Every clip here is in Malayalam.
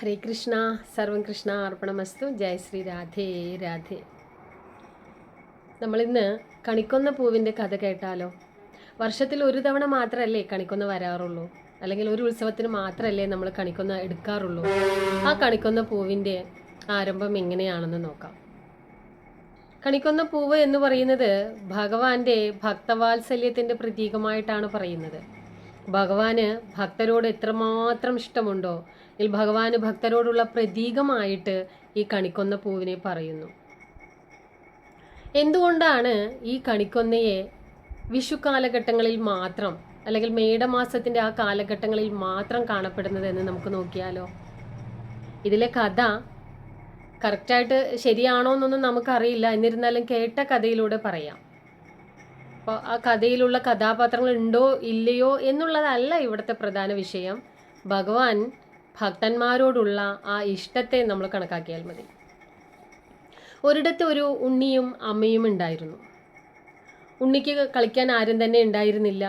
ഹരേ കൃഷ്ണ സർവം കൃഷ്ണ അർപ്പണമസ്തു. ജയ ശ്രീ രാധേ രാധേ. നമ്മളിന്ന് കണിക്കൊന്ന പൂവിന്റെ കഥ കേട്ടാലോ? വർഷത്തിൽ ഒരു തവണ മാത്രമല്ലേ കണിക്കൊന്ന വരാറുള്ളൂ? അല്ലെങ്കിൽ ഒരു ഉത്സവത്തിന് മാത്രമല്ലേ നമ്മൾ കണിക്കൊന്ന എടുക്കാറുള്ളൂ? ആ കണിക്കൊന്ന പൂവിന്റെ ആരംഭം എങ്ങനെയാണെന്ന് നോക്കാം. കണിക്കൊന്ന പൂവ് എന്ന് പറയുന്നത് ഭഗവാന്റെ ഭക്തവാത്സല്യത്തിന്റെ പ്രതീകമായിട്ടാണ് പറയുന്നത്. ഭഗവാന് ഭക്തരോട് എത്രമാത്രം ഇഷ്ടമുണ്ടോ ഇതിൽ ഭഗവാന് ഭക്തരോടുള്ള പ്രതീകമായിട്ട് ഈ കണിക്കൊന്ന പൂവിനെ പറയുന്നു. എന്തുകൊണ്ടാണ് ഈ കണിക്കൊന്നയെ വിഷു കാലഘട്ടങ്ങളിൽ മാത്രം അല്ലെങ്കിൽ മേടമാസത്തിന്റെ ആ കാലഘട്ടങ്ങളിൽ മാത്രം കാണപ്പെടുന്നത് എന്ന് നമുക്ക് നോക്കിയാലോ? ഇതിലെ കഥ കറക്റ്റായിട്ട് ശരിയാണോ എന്നൊന്നും നമുക്കറിയില്ല. എന്നിരുന്നാലും കേട്ട കഥയിലൂടെ പറയാം. അപ്പോൾ ആ കഥയിലുള്ള കഥാപാത്രങ്ങൾ ഉണ്ടോ ഇല്ലയോ എന്നുള്ളതല്ല ഇവിടുത്തെ പ്രധാന വിഷയം. ഭഗവാൻ ഭക്തന്മാരോടുള്ള ആ ഇഷ്ടത്തെ നമ്മൾ കണക്കാക്കിയാൽ മതി. ഒരിടത്ത് ഒരു ഉണ്ണിയും അമ്മയും ഉണ്ടായിരുന്നു. ഉണ്ണിക്ക് കളിക്കാൻ ആരും തന്നെ ഉണ്ടായിരുന്നില്ല.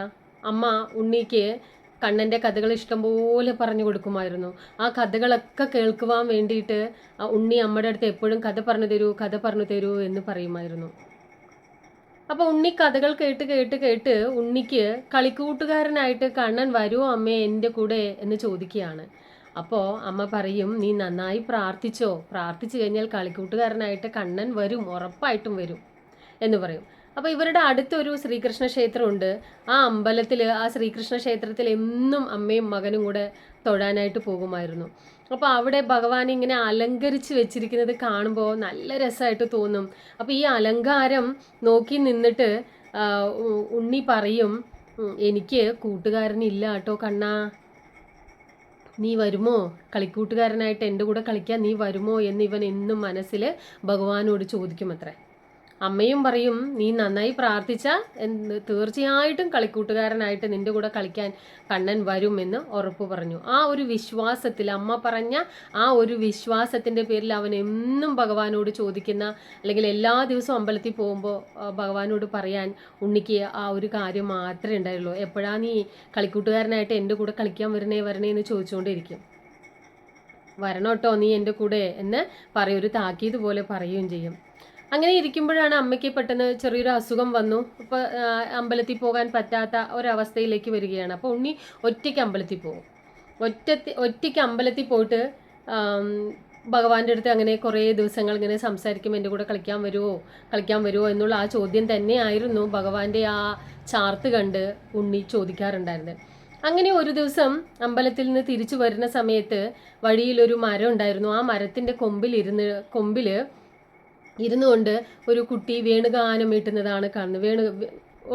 അമ്മ ഉണ്ണിക്ക് കണ്ണന്റെ കഥകൾ ഇഷ്ടംപോലെ പറഞ്ഞു കൊടുക്കുമായിരുന്നു. ആ കഥകളൊക്കെ കേൾക്കുവാൻ വേണ്ടിയിട്ട് ആ ഉണ്ണി അമ്മയുടെ അടുത്ത് എപ്പോഴും കഥ പറഞ്ഞു തരൂ കഥ പറഞ്ഞു തരൂ എന്ന് പറയുമായിരുന്നു. അപ്പോൾ ഉണ്ണി കഥകൾ കേട്ട് കേട്ട് കേട്ട് ഉണ്ണിക്ക് കളിക്കൂട്ടുകാരനായിട്ട് കണ്ണൻ വരുമോ അമ്മേ എന്റെ കൂടെ എന്ന് ചോദിക്കുകയാണ്. അപ്പോൾ അമ്മ പറയും നീ നന്നായി പ്രാർത്ഥിച്ചോ. പ്രാർത്ഥിച്ചു കഴിഞ്ഞാൽ കളിക്കൂട്ടുകാരനായിട്ട് കണ്ണൻ വരും ഉറപ്പായിട്ടും വരും. എന്ന് പറയും. അപ്പോൾ ഇവരുടെ അടുത്തൊരു ശ്രീകൃഷ്ണ ക്ഷേത്രമുണ്ട്. ആ അമ്പലത്തിൽ ആ ശ്രീകൃഷ്ണ ക്ഷേത്രത്തിൽ എന്നും അമ്മയും മകനും കൂടെ തൊഴാനായിട്ട് പോകുമായിരുന്നു. അപ്പോൾ അവിടെ ഭഗവാൻ ഇങ്ങനെ അലങ്കരിച്ച് വെച്ചിരിക്കുന്നത് കാണുമ്പോൾ നല്ല രസമായിട്ട് തോന്നും. അപ്പോൾ ഈ അലങ്കാരം നോക്കി നിന്നിട്ട് ഉണ്ണി പറയും എനിക്ക് കൂട്ടുകാരനില്ല കേട്ടോ കണ്ണാ. നീ വരുമോ? കളിക്കൂട്ടുകാരനായിട്ട് എന്റെ കൂടെ കളിക്കാൻ നീ വരുമോ എന്ന് ഇവൻ എന്നും മനസ്സിൽ ഭഗവാനോട് ചോദിക്കുമത്രേ. അമ്മയും പറയും നീ നന്നായി പ്രാർത്ഥിച്ച തീർച്ചയായിട്ടും കളിക്കൂട്ടുകാരനായിട്ട് നിന്റെ കൂടെ കളിക്കാൻ കണ്ണൻ വരുമെന്ന് ഉറപ്പ് പറഞ്ഞു. ആ ഒരു വിശ്വാസത്തിൽ അമ്മ പറഞ്ഞ ആ ഒരു വിശ്വാസത്തിന്റെ പേരിൽ അവൻ എന്നും ഭഗവാനോട് ചോദിക്കുന്ന അല്ലെങ്കിൽ എല്ലാ ദിവസവും അമ്പലത്തിൽ പോകുമ്പോൾ ഭഗവാനോട് പറയാൻ ഉണ്ണിക്ക് ആ ഒരു കാര്യം മാത്രമേ ഉണ്ടായുള്ളൂ. എപ്പോഴാ നീ കളിക്കൂട്ടുകാരനായിട്ട് എന്റെ കൂടെ കളിക്കാൻ വരണേ വരണേ എന്ന് ചോദിച്ചുകൊണ്ടിരിക്കും വരണോട്ടോ നീ എന്റെ കൂടെ എന്ന് പറയും ഒരു താക്കീത് പോലെ പറയുകയും ചെയ്യും. അങ്ങനെ ഇരിക്കുമ്പോഴാണ് അമ്മയ്ക്ക് പെട്ടെന്ന് ചെറിയൊരു അസുഖം വന്നു. അപ്പോൾ അമ്പലത്തിൽ പോകാൻ പറ്റാത്ത ഒരവസ്ഥയിലേക്ക് വരികയാണ്. അപ്പോൾ ഉണ്ണി ഒറ്റയ്ക്ക് അമ്പലത്തിൽ പോകും. ഒറ്റ ഒറ്റയ്ക്ക് അമ്പലത്തിൽ പോയിട്ട് ഭഗവാന്റെ അടുത്ത് അങ്ങനെ കുറേ ദിവസങ്ങൾ ഇങ്ങനെ സംസാരിക്കും എന്റെ കൂടെ കളിക്കാൻ വരുമോ കളിക്കാൻ വരുമോ എന്നുള്ള ആ ചോദ്യം തന്നെയായിരുന്നു ഭഗവാന്റെ ആ ചാർത്ത് കണ്ട് ഉണ്ണി ചോദിക്കാറുണ്ടായിരുന്നത് അങ്ങനെ ഒരു ദിവസം അമ്പലത്തിൽ നിന്ന് തിരിച്ചു വരുന്ന സമയത്ത് വഴിയിലൊരു മരം ഉണ്ടായിരുന്നു. ആ മരത്തിന്റെ കൊമ്പിലിരുന്ന് കൊമ്പിൽ ഇരുന്നു കൊണ്ട് ഒരു കുട്ടി വേണുഗാനം മീട്ടുന്നതാണ് കണ്ണ്. വേണു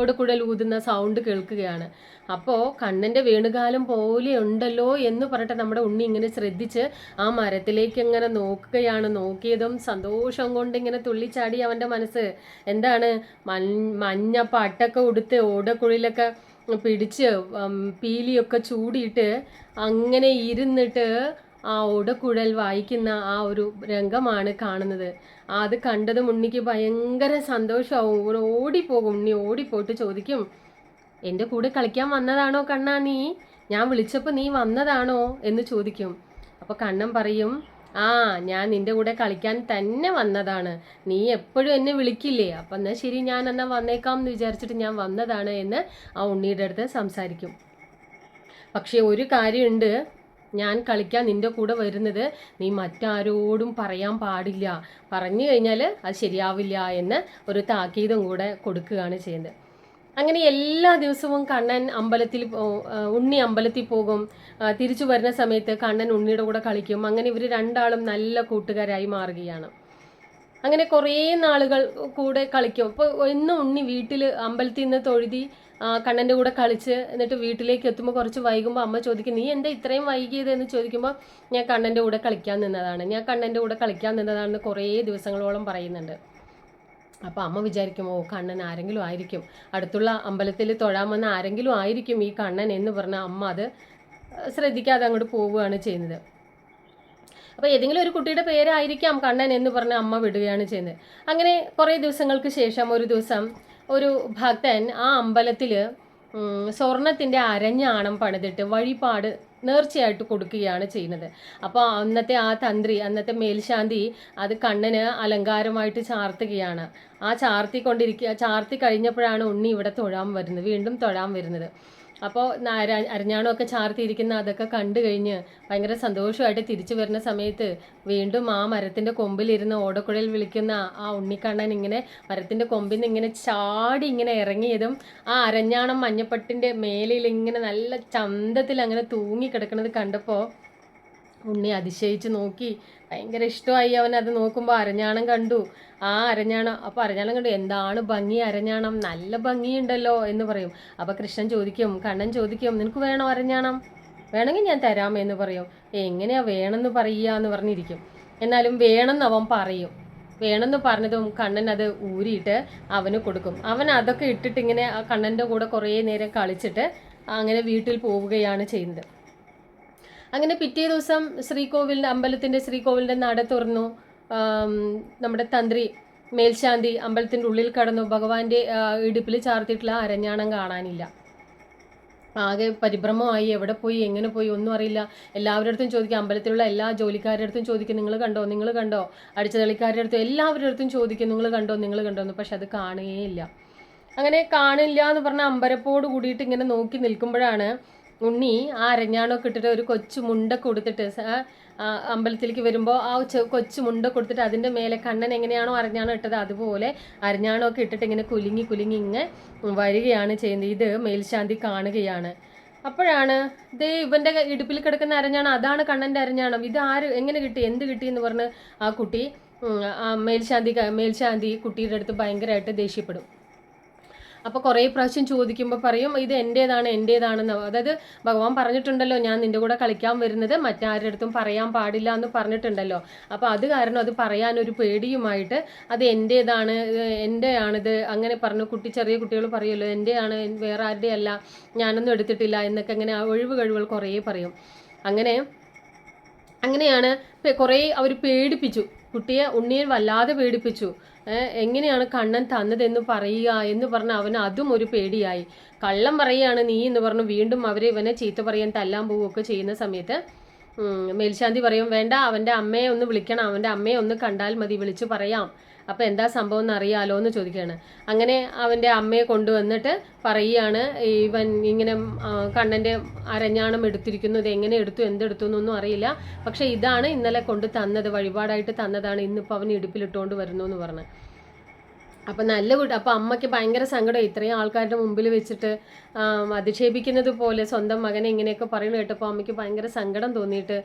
ഓടക്കുഴൽ ഊതുന്ന സൗണ്ട് കേൾക്കുകയാണ്. അപ്പോൾ കണ്ണന്റെ വേണുകാലം പോലെ ഉണ്ടല്ലോ എന്ന് പറഞ്ഞിട്ട് നമ്മുടെ ഉണ്ണി ഇങ്ങനെ ശ്രദ്ധിച്ച് ആ മരത്തിലേക്ക് ഇങ്ങനെ നോക്കുകയാണ്. നോക്കിയതും സന്തോഷം കൊണ്ട് ഇങ്ങനെ തുള്ളിച്ചാടി അവന്റെ മനസ്സ്. എന്താണ്? മഞ്ഞ പട്ടൊക്കെ ഉടുത്ത് ഓടക്കുഴലൊക്കെ പിടിച്ച് പീലിയൊക്കെ ചൂടിയിട്ട് അങ്ങനെ ഇരുന്നിട്ട് ആ ഓടക്കുഴൽ വായിക്കുന്ന ആ ഒരു രംഗമാണ് കാണുന്നത്. അത് കണ്ടതും ഉണ്ണിക്ക് ഭയങ്കര സന്തോഷമാവും ഓടിപ്പോകും. ഉണ്ണി ഓടിപ്പോയിട്ട് ചോദിക്കും എന്റെ കൂടെ കളിക്കാൻ വന്നതാണോ കണ്ണാ നീ? ഞാൻ വിളിച്ചപ്പോൾ നീ വന്നതാണോ? എന്ന് ചോദിക്കും. അപ്പോൾ കണ്ണൻ പറയും ആ ഞാൻ നിന്റെ കൂടെ കളിക്കാൻ തന്നെ വന്നതാണ്. നീ എപ്പോഴും എന്നെ വിളിക്കില്ലേ? അപ്പം എന്നാൽ ശരി ഞാൻ എന്നാൽ വന്നേക്കാം എന്ന് വിചാരിച്ചിട്ട് ഞാൻ വന്നതാണ് എന്ന് ആ ഉണ്ണിയുടെ അടുത്ത് സംസാരിക്കും. പക്ഷേ ഒരു കാര്യമുണ്ട് ഞാൻ കളിക്കാൻ നിന്റെ കൂടെ വരുന്നത് നീ മറ്റാരോടും പറയാൻ പാടില്ല. പറഞ്ഞു കഴിഞ്ഞാൽ അത് ശരിയാവില്ല എന്ന് ഒരു താക്കീതും കൂടെ കൊടുക്കുകയാണ് ചെയ്യുന്നത്. അങ്ങനെ എല്ലാ ദിവസവും കണ്ണൻ അമ്പലത്തിൽ ഉണ്ണി അമ്പലത്തിൽ പോകും. തിരിച്ചു വരുന്ന സമയത്ത് കണ്ണൻ ഉണ്ണിയുടെ കൂടെ കളിക്കും. അങ്ങനെ ഇവർ രണ്ടാളും നല്ല കൂട്ടുകാരായി മാറുകയാണ്. അങ്ങനെ കുറേ നാളുകൾ കൂടെ കളിക്കും. അപ്പോൾ ഇന്ന് ഉണ്ണി വീട്ടിൽ അമ്പലത്തിൽ നിന്ന് തൊഴുതി കണ്ണന്റെ കൂടെ കളിച്ച് എന്നിട്ട് വീട്ടിലേക്ക് എത്തുമ്പോൾ കുറച്ച് വൈകുമ്പോൾ അമ്മ ചോദിക്കും നീ എന്താ ഇത്രയും വൈകിയത് എന്ന് ചോദിക്കുമ്പോൾ ഞാൻ കണ്ണന്റെ കൂടെ കളിക്കാൻ നിന്നതാണ്. ഞാൻ കണ്ണന്റെ കൂടെ കളിക്കാൻ നിന്നതാണെന്ന് കുറേ ദിവസങ്ങളോളം പറയുന്നുണ്ട്. അപ്പോൾ അമ്മ വിചാരിക്കും ഓ കണ്ണൻ ആരെങ്കിലും ആയിരിക്കും. അടുത്തുള്ള അമ്പലത്തിൽ തൊഴാൻ വന്ന ആരെങ്കിലും ആയിരിക്കും ഈ കണ്ണൻ എന്ന് പറഞ്ഞ അമ്മ അത് ശ്രദ്ധിക്കാതെ അങ്ങോട്ട് പോവുകയാണ് ചെയ്യുന്നത്. അപ്പോൾ ഏതെങ്കിലും ഒരു കുട്ടിയുടെ പേരായിരിക്കാം കണ്ണൻ എന്ന് പറഞ്ഞ് അമ്മ വിടുകയാണ് ചെയ്യുന്നത്. അങ്ങനെ കുറേ ദിവസങ്ങൾക്ക് ശേഷം ഒരു ദിവസം ഒരു ഭക്തൻ ആ അമ്പലത്തിൽ സ്വർണത്തിന്റെ അരഞ്ഞാണം പണിതിട്ട് വഴിപാട് നേർച്ചയായിട്ട് കൊടുക്കുകയാണ് ചെയ്യുന്നത്. അപ്പോൾ അന്നത്തെ ആ തന്ത്രി അന്നത്തെ മേൽശാന്തി അത് കണ്ണന് അലങ്കാരമായിട്ട് ചാർത്തുകയാണ്. ആ ചാർത്തി കൊണ്ടിരിക്കുക ചാർത്തി കഴിഞ്ഞപ്പോഴാണ് ഉണ്ണി ഇവിടെ തൊഴാൻ വരുന്നത് വീണ്ടും തൊഴാൻ വരുന്നത്. അപ്പോൾ അരഞ്ഞാണമൊക്കെ ചാർത്തിയിരിക്കുന്ന അതൊക്കെ കണ്ടു കഴിഞ്ഞ് ഭയങ്കര സന്തോഷമായിട്ട് തിരിച്ചു വരുന്ന സമയത്ത് വീണ്ടും ആ മരത്തിന്റെ കൊമ്പിലിരുന്ന് ഓടക്കുഴയിൽ വിളിക്കുന്ന ആ ഉണ്ണിക്കണ്ണൻ ഇങ്ങനെ മരത്തിന്റെ കൊമ്പിൽ നിന്ന് ഇങ്ങനെ ചാടി ഇങ്ങനെ ഇറങ്ങിയതും ആ അരഞ്ഞാണം മഞ്ഞപ്പട്ടിന്റെ മേലയിൽ ഇങ്ങനെ നല്ല ചന്തത്തിൽ അങ്ങനെ തൂങ്ങി കിടക്കുന്നത് കണ്ടപ്പോൾ ഉണ്ണി അതിശയിച്ച് നോക്കി. ഭയങ്കര ഇഷ്ടമായി അവൻ അത് നോക്കുമ്പോൾ അരഞ്ഞാണം കണ്ടു. ആ അരഞ്ഞാണം അപ്പോൾ അരഞ്ഞാണം കണ്ടു. എന്താണ് ഭംഗി അരഞ്ഞാണം? നല്ല ഭംഗിയുണ്ടല്ലോ എന്ന് പറയും. അപ്പോൾ കൃഷ്ണൻ ചോദിക്കും കണ്ണൻ ചോദിക്കും നിനക്ക് വേണോ അരഞ്ഞാണം? വേണമെങ്കിൽ ഞാൻ തരാം എന്ന് പറയും. എങ്ങനെയാ വേണമെന്ന് പറയുക എന്ന് പറഞ്ഞിരിക്കും. എന്നാലും വേണമെന്ന് അവൻ പറയും. വേണമെന്ന് പറഞ്ഞതും കണ്ണൻ അത് ഊരിയിട്ട് അവന് കൊടുക്കും. അവൻ അതൊക്കെ ഇട്ടിട്ട് ഇങ്ങനെ ആ കണ്ണന്റെ കൂടെ കുറേ നേരം കളിച്ചിട്ട് അങ്ങനെ വീട്ടിൽ പോവുകയാണ് ചെയ്യുന്നത്. അങ്ങനെ പിറ്റേ ദിവസം ശ്രീകോവിലിന്റെ അമ്പലത്തിന്റെ ശ്രീകോവിലിന്റെ നട തുറന്നു. നമ്മുടെ തന്ത്രി മേൽശാന്തി അമ്പലത്തിന്റെ ഉള്ളിൽ കടന്നു. ഭഗവാന്റെ ഇടുപ്പിൽ ചാർത്തിയിട്ടുള്ള അരഞ്ഞാണം കാണാനില്ല. ആകെ പരിഭ്രമമായി. എവിടെ പോയി? എങ്ങനെ പോയി? ഒന്നും അറിയില്ല. എല്ലാവരുടെ അടുത്തും ചോദിക്കുക അമ്പലത്തിലുള്ള എല്ലാ ജോലിക്കാരുടെ അടുത്തും ചോദിക്കും. നിങ്ങൾ കണ്ടോ? നിങ്ങൾ കണ്ടോ? അടിച്ചതളിക്കാരുടെ അടുത്തും എല്ലാവരുടെ അടുത്തും ചോദിക്കും. നിങ്ങൾ കണ്ടോ? നിങ്ങൾ കണ്ടോ? എന്ന്. പക്ഷെ അത് കാണുകയില്ല. അങ്ങനെ കാണില്ല എന്ന് പറഞ്ഞ അമ്പരപ്പോട് കൂടിയിട്ട് ഇങ്ങനെ നോക്കി നിൽക്കുമ്പോഴാണ് ഉണ്ണി ആ അരഞ്ഞാണൊക്കെ ഇട്ടിട്ട് ഒരു കൊച്ചു മുണ്ട കൊടുത്തിട്ട് അമ്പലത്തിലേക്ക് വരുമ്പോൾ ആ കൊച്ചു മുണ്ട കൊടുത്തിട്ട് അതിന്റെ മേലെ കണ്ണൻ എങ്ങനെയാണോ അരഞ്ഞാണോ ഇട്ടത് അതുപോലെ അരഞ്ഞാണമൊക്കെ ഇട്ടിട്ട് ഇങ്ങനെ കുലുങ്ങി കുലുങ്ങി ഇങ്ങ് വരികയാണ് ചെയ്യുന്നത്. ഇത് മേൽശാന്തി കാണുകയാണ്. അപ്പോഴാണ് ദേ ഇവന്റെ ഇടുപ്പിൽ കിടക്കുന്ന അരഞ്ഞാണം അതാണ് കണ്ണന്റെ അരഞ്ഞാണം. ഇത് ആര് എങ്ങനെ കിട്ടി എന്ത് കിട്ടി എന്ന് പറഞ്ഞ് ആ കുട്ടി മേൽശാന്തി മേൽശാന്തി കുട്ടിയുടെ അടുത്ത് ഭയങ്കരമായിട്ട് ദേഷ്യപ്പെടും. അപ്പോൾ കുറേ പ്രാവശ്യം ചോദിക്കുമ്പോൾ പറയും ഇത് എന്റേതാണ് എന്റേതാണെന്ന് അതായത് ഭഗവാൻ പറഞ്ഞിട്ടുണ്ടല്ലോ ഞാൻ നിന്റെ കൂടെ കളിക്കാൻ വരുന്നത് മറ്റാരുടെ അടുത്തും പറയാൻ പാടില്ല എന്ന് പറഞ്ഞിട്ടുണ്ടല്ലോ. അപ്പോൾ അത് കാരണം അത് ഒരു പേടിയുമായിട്ട് അത് എന്റേതാണ് എന്റെയാണിത് അങ്ങനെ പറഞ്ഞു കുട്ടി ചെറിയ കുട്ടികൾ പറയുമല്ലോ എന്റെയാണ് വേറെ ആരുടെ അല്ല ഞാനൊന്നും എടുത്തിട്ടില്ല എന്നൊക്കെ അങ്ങനെ ഒഴിവ് കഴിവുകൾ കുറേ പറയും. അങ്ങനെ അങ്ങനെയാണ് കുറേ അവർ പേടിപ്പിച്ചു. കുട്ടിയെ ഉണ്ണിയെ വല്ലാതെ പേടിപ്പിച്ചു. എങ്ങനെയാണ് കണ്ണൻ തന്നതെന്ന് പറയുക എന്ന് പറഞ്ഞ് അവന് അതും ഒരു പേടിയായി. കള്ളം പറയുകയാണ് നീ എന്ന് പറഞ്ഞു വീണ്ടും അവരെ ഇവനെ ചീത്ത പറയാൻ തല്ലാൻ പോവുകയൊക്കെ ചെയ്യുന്ന സമയത്ത് മേൽശാന്തി പറയും വേണ്ട അവന്റെ അമ്മയെ ഒന്ന് വിളിക്കണം അവന്റെ അമ്മയെ ഒന്ന് കണ്ടാൽ മതി വിളിച്ച് പറയാം. അപ്പോൾ എന്താ സംഭവം എന്ന് അറിയാലോ എന്ന് ചോദിക്കുകയാണ്. അങ്ങനെ അവന്റെ അമ്മയെ കൊണ്ടുവന്നിട്ട് പറയുകയാണ് ഇവൻ ഇങ്ങനെ കണ്ണന്റെ അരഞ്ഞാണം എടുത്തിരിക്കുന്നു. ഇത് എങ്ങനെ എടുത്തു? എന്തെടുത്തു എന്നൊന്നും അറിയില്ല. പക്ഷേ ഇതാണ് ഇന്നലെ കൊണ്ട് തന്നത് വഴിപാടായിട്ട് തന്നതാണ്. ഇന്നിപ്പോൾ അവൻ ഇടുപ്പിലിട്ടുകൊണ്ട് വരുന്നു എന്ന് പറഞ്ഞു. അപ്പം നല്ല കുട്ടി അപ്പം അമ്മയ്ക്ക് ഭയങ്കര സങ്കടം. ഇത്രയും ആൾക്കാരുടെ മുമ്പിൽ വെച്ചിട്ട് അധിക്ഷേപിക്കുന്നത് പോലെ സ്വന്തം മകനെ ഇങ്ങനെയൊക്കെ പറയുന്നത് കേട്ടപ്പോൾ അമ്മയ്ക്ക് ഭയങ്കര സങ്കടം തോന്നിയിട്ട്